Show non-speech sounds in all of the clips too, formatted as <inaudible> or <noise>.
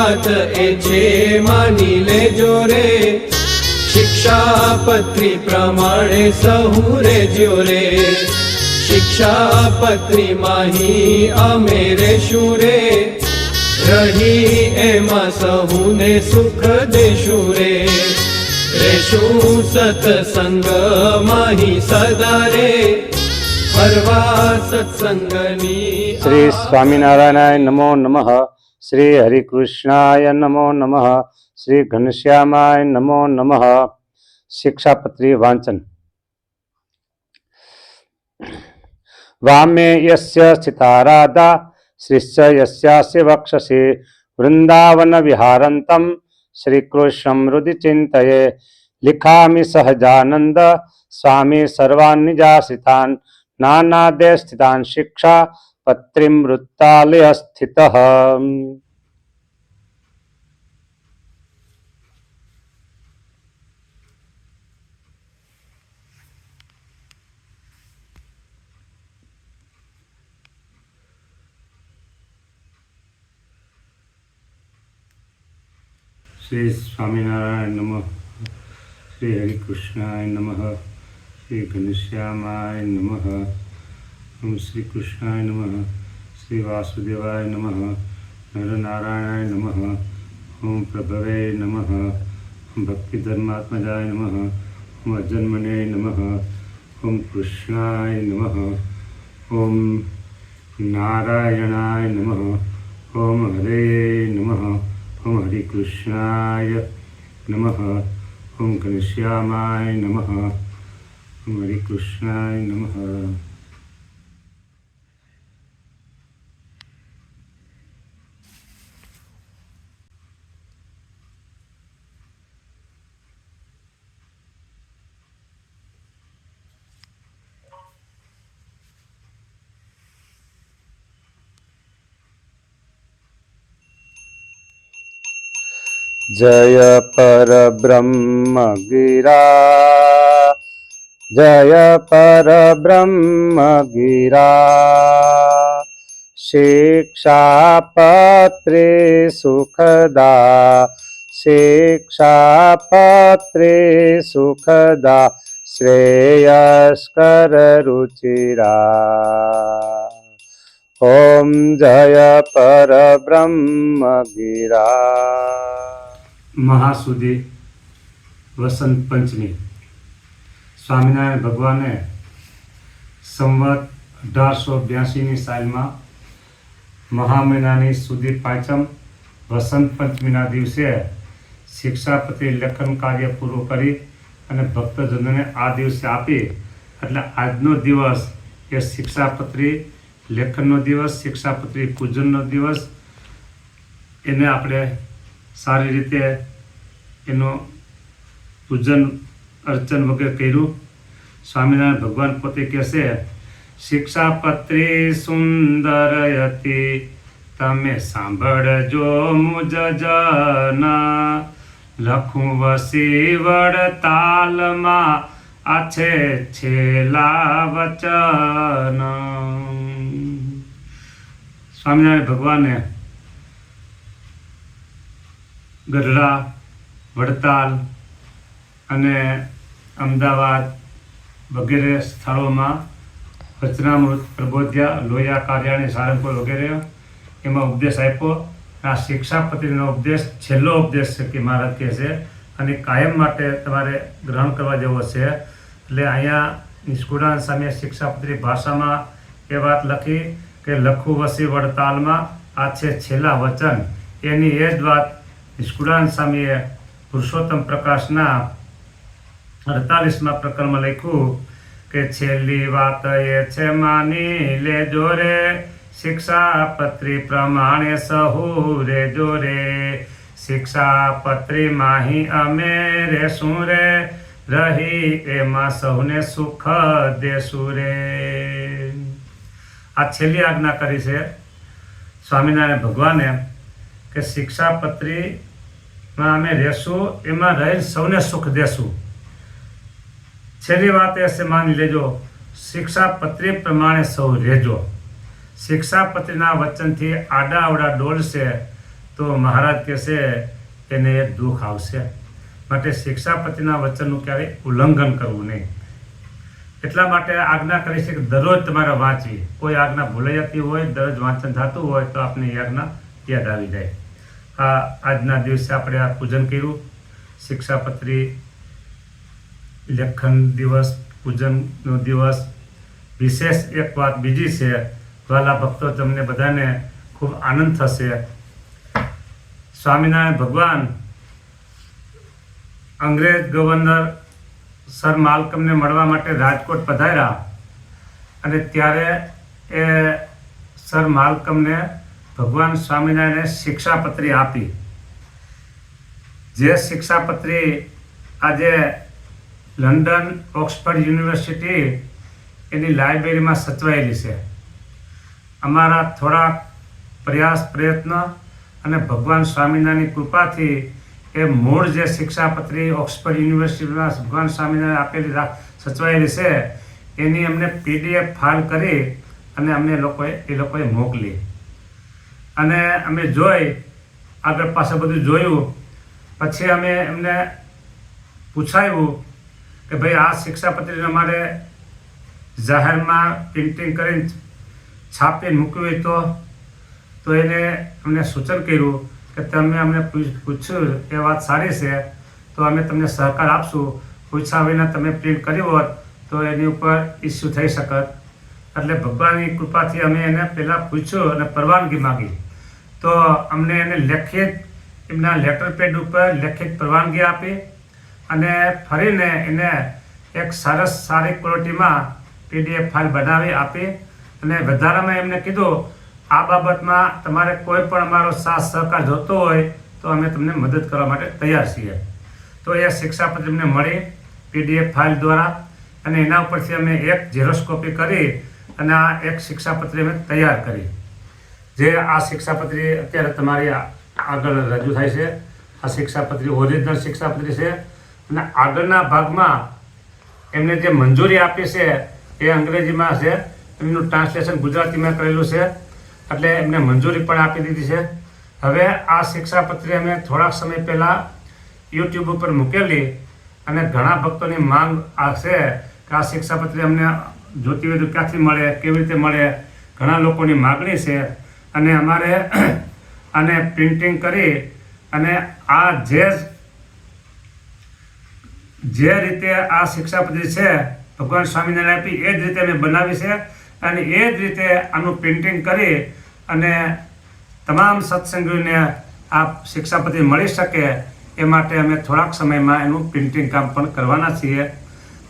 વાત એ છે, માની લેજો રે. શિક્ષાપત્રી પ્રમાણે સહુ રેજો રે. શિક્ષાપત્રી માહી અમે રેશું રે. રહી એમાં સહુને સુખ દેશું રે. રેશું સત્સંગ માહી સદા રે. સત્સંગની શ્રી સ્વામિનારાયણાય નમો નમઃ. શ્રી હરિકૃષ્ણાય નમો નમઃ. શ્રી ઘનશ્યામાય નમો નમઃ. શિક્ષાપત્રી વાંચન. વામે યસ્ય સ્થિતા રાધા શ્રીશ્ચ યસ્યાસ્ય વક્ષસી વૃંદાવન વિહારંતમ, શ્રીકૃષ્ણમ હૃદય ચિંતયે. લિખામિ સહજાનંદ, સ્વામી સર્વાન્નિજાસિતાન નાનાદે સ્થિતાન શિક્ષા પત્રીમ વૃત્તાલય સ્થિત શ્રી સ્વામિનારાયણ નમઃ શ્રી હરિકૃષ્ણાય નમઃ શ્રી ઘનશ્યામાય નમઃ ઓમ શ્રી કૃષ્ણાય નમઃ શ્રી વાસુદેવાય નમઃ નરનારાયણાય નમઃ ઓમ પ્રભવે નમઃ ભક્તિ ધર્માત્મજાય નમઃ ઓમ અજન્મને નમઃ ઓમ કૃષ્ણાય નમઃ ઓમ નારાયણાય નમઃ ઓમ હરે નમઃ ઓમ હરિકૃષ્ણાય નમઃ ઓમ ઘનશ્યામાય નમઃ ઓમ હરિકૃષ્ણાય નમઃ जय परब्रह्मगिरा। जय परब्रह्मगिरा। शिक्षापत्रे सुखदा शिक्षापत्रे सुखदा? श्रेयस्कररुचिरा। ॐ जय परब्रह्मगिरा। ઓમ સુધી વસંત પંચમી. સ્વામિનારાયણ ભગવાને સંવત અઢારસો બ્યાસીની સાલમાં મહા મહિનાની સુધી પાંચમ વસંત પંચમીના દિવસે શિક્ષાપતિ લેખન કાર્ય પૂરું કરી અને ભક્તજનોને આ દિવસે આપી એટલે આજનો દિવસ એ શિક્ષાપત્રી લેખનનો દિવસ, શિક્ષાપત્રી પૂજનનો દિવસ. એને આપણે સારી રીતે એનો પૂજન, અર્ચન વગેરે કર્યું. સ્વામિનારાયણ ભગવાન પોતે કહેશે, શિક્ષાપત્રી સુંદર હતી તમે સાંભળજો મુજ જના. લખું વસી વડતાલમાં આ છે છેલા વચન સ્વામિનારાયણ ભગવાને ગઢડા, વડતાલ અને અમદાવાદ વગેરે સ્થળોમાં વચનામૃત પ્રબોધ્યા લોહિયા કાર્યાણી સારંગપુર વગેરે. એમાં ઉપદેશ આપ્યો, આ શિક્ષાપતિનો ઉપદેશ છેલ્લો ઉપદેશ છે કે મહારાજ કહે છે અને કાયમ માટે તમારે ગ્રહણ કરવા જેવો છે. એટલે અહીંયા નિષ્કુળાન સામે શિક્ષાપત્રી ભાષામાં એ વાત લખી કે લખું વસી વડતાલમાં આ છે છેલ્લા વચન. એની એ જ વાત નિષ્કુળાન સ્વામીએ પુરુષોત્તમ પ્રકાશના અડતાલીસમાં પ્રકરણમાં લખ્યું કે છેલ્લી વાત એ છે માની લેજો રે શિક્ષાપત્રી પ્રમાણે સહુ રેજો રે શિક્ષાપત્રી માહી અમે રેશું રે રહી એમાં સૌને સુખ દેશું રે આ છેલ્લી આજ્ઞા કરી છે સ્વામિનારાયણ ભગવાને કે શિક્ષાપત્રીમાં અમે રહેશું, એમાં રહીને સૌને સુખ દેશું. છેલ્લી વાત એ છે, માની લેજો, શિક્ષાપત્રી પ્રમાણે સૌ રહેજો. શિક્ષાપત્રીના વચનથી આડા અવડા ડોલશે તો મહારાજ કહેશે એને દુઃખ આવશે. માટે શિક્ષાપતિના વચનનું ક્યારેય ઉલ્લંઘન કરવું નહીં. એટલા માટે આજ્ઞા કરી છે કે દરરોજ તમારે વાંચવી. કોઈ આજ્ઞા ભૂલાઈ જતી હોય, દરરોજ વાંચન થતું હોય, તો આપણે આજ્ઞા યાદ આવી જાય. આ આજના દિવસે આપણે આ પૂજન કર્યું. શિક્ષાપત્રી લેખન દિવસ, પૂજનનો દિવસ. વિશેષ એક વાત બીજી છે, વાલા ભક્તો તમને બધાને ખૂબ આનંદ થશે. સ્વામિનારાયણ ભગવાન, અંગ્રેજ ગવર્નર સર માલકમને મળવા માટે રાજકોટ પધાર્યા અને ત્યારે એ સર માલકમને ભગવાન સ્વામિનારાયણે શિક્ષાપત્રી આપી. જે શિક્ષાપત્રી આજે લંડન, ઓક્સફર્ડ યુનિવર્સિટી એની લાઇબ્રેરીમાં સચવાયેલી છે. અમારા થોડા પ્રયાસ, પ્રયત્ન અને ભગવાન સ્વામિનારાયણની કૃપાથી એ મૂળ જે શિક્ષાપત્રી ઓક્સફર્ડ યુનિવર્સિટીમાં ભગવાન સ્વામિનારાયણ આપેલી સચવાયેલી છે, એની અમને પીડીએફ ફાઇલ કરી અને અમને લોકોએ, એ લોકોએ મોકલી. અને અમે જોઈ, આગળ પાછળ બધું જોયું. પછી અમે એમને પૂછાયું કે ભાઈ, આ શિક્ષાપત્રીને અમારે જાહેરમાં પ્રિન્ટિંગ કરીને છાપીને હોય તો? તો એને અમને સૂચન કર્યું કે તમે અમને પૂછ્યું એ વાત સારી છે, તો અમે તમને સહકાર આપશું. પૂછ્યા વિના તમે પ્રિન્ટ કર્યું હોત તો એની ઉપર ઇસ્યુ થઈ શકત. એટલે ભગવાનની કૃપાથી અમે એને પહેલાં પૂછ્યું અને પરવાનગી માગી. તો અમને એને લેખિત એમના લેટર પેડ ઉપર લેખિત પરવાનગી આપી અને ફરીને એને એક સરસ સારી ક્વોલિટીમાં પીડીએફ ફાઇલ બનાવી આપી અને વધારામાં એમને કીધું, આ બાબતમાં તમારે કોઈ પણ અમારો સાથ સહકાર જોતો હોય તો અમે તમને મદદ કરવા માટે તૈયાર છીએ. તો એ શિક્ષાપત્ર અમને મળી પીડીએફ ફાઇલ દ્વારા અને એના ઉપરથી અમે એક ઝેરોક્ષ કોપી કરી અને આ એક શિક્ષાપત્રી અમે તૈયાર કરી. જે આ શિક્ષાપત્રી અત્યારે તમારી આગળ રજૂ થાય છે. આ શિક્ષાપત્રી ઓરિજિનલ શિક્ષાપત્રી છે. અને આગળના ભાગમાં એમને જે મંજૂરી આપી છે એ અંગ્રેજીમાં છે. એમનું ટ્રાન્સલેશન ગુજરાતીમાં કરેલું છે. એટલે એમને મંજૂરી પણ આપી દીધી છે. હવે આ શિક્ષાપત્રી અમે થોડાક સમય પહેલાં યુટ્યુબ ઉપર મૂકેલી અને ઘણા ભક્તોની માંગ આ છે કે આ શિક્ષાપત્રી અમને જોતી હોય ક્યાંથી મળે, કેવી રીતે મળે, ઘણા લોકોની માગણી છે. અને અમારે <clears throat> આને પ્રિન્ટિંગ કરી અને આ જે જે રીતે આ શિક્ષાપત્રી છે, ભગવાન સ્વામિનારાયણ આપી, એ જ રીતે અમે બનાવી છે અને એ જ રીતે આનું પ્રિન્ટિંગ કરી અને તમામ સત્સંગીઓને આ શિક્ષાપત્રી મળી શકે એ માટે અમે થોડાક સમયમાં એનું પ્રિન્ટિંગ કામ પણ કરવાના છીએ.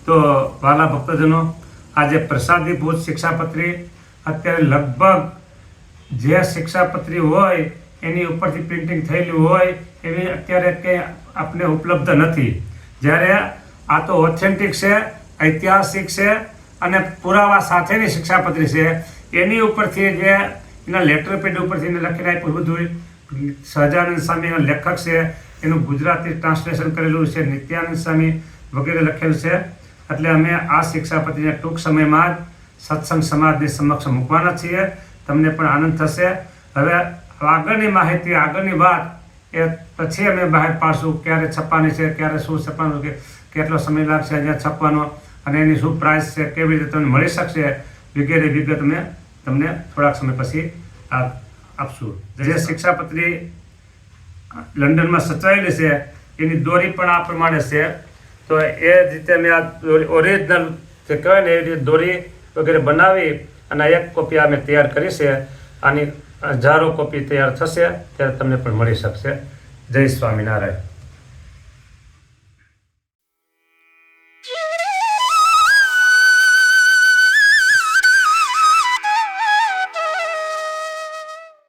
તો વાલા ભક્તજનો, આજે પ્રસાદીભૂત શિક્ષાપત્રી અત્યારે લગભગ જે શિક્ષાપત્રી હોય, એની ઉપરથી પ્રિન્ટિંગ થયેલું હોય, એવી અત્યારે કે આપણે ઉપલબ્ધ નથી. જ્યારે આ તો ઓથેન્ટિક છે, ઐતિહાસિક છે અને પુરાવા સાથેની શિક્ષાપત્રી છે, એની ઉપરથી જે એના લેટર પેડ ઉપરથી એને લખીને આપ્યું બધું, સહજાનંદ સ્વામીના લેખક છે, એનું ગુજરાતી ટ્રાન્સલેશન કરેલું છે, નિત્યાનંદ સ્વામી વગેરે લખેલું છે. એટલે અમે આ શિક્ષાપત્રીને ટૂંક સમયમાં જ સત્સંગ સમાજની સમક્ષ મૂકવાના છીએ. તમને પણ આનંદ થશે. હવે આગળની માહિતી, આગળની વાત એ પછી અમે બહાર પાડશું. ક્યારે છપવાની છે, ક્યારે શું છપવાનું કે કેટલો સમય લાગશે અહીંયા છપવાનો અને એની શું પ્રાઇસ છે, કેવી રીતે તમને મળી શકશે, વગેરે વિગત અમે તમને થોડાક સમય પછી આપશું. જે શિક્ષાપત્રી લંડનમાં સચવાયેલી છે. એની દોરી પણ આ પ્રમાણે છે. તો એ રીતે મેં આ ઓરિજિનલ જે કહેવાય ને એ દોરી વગેરે બનાવી અને એક કોપી અમે તૈયાર કરી છે. આની હજારો કોપી તૈયાર થશે, ત્યારે તમને પણ મળી શકશે. જય સ્વામિનારાયણ.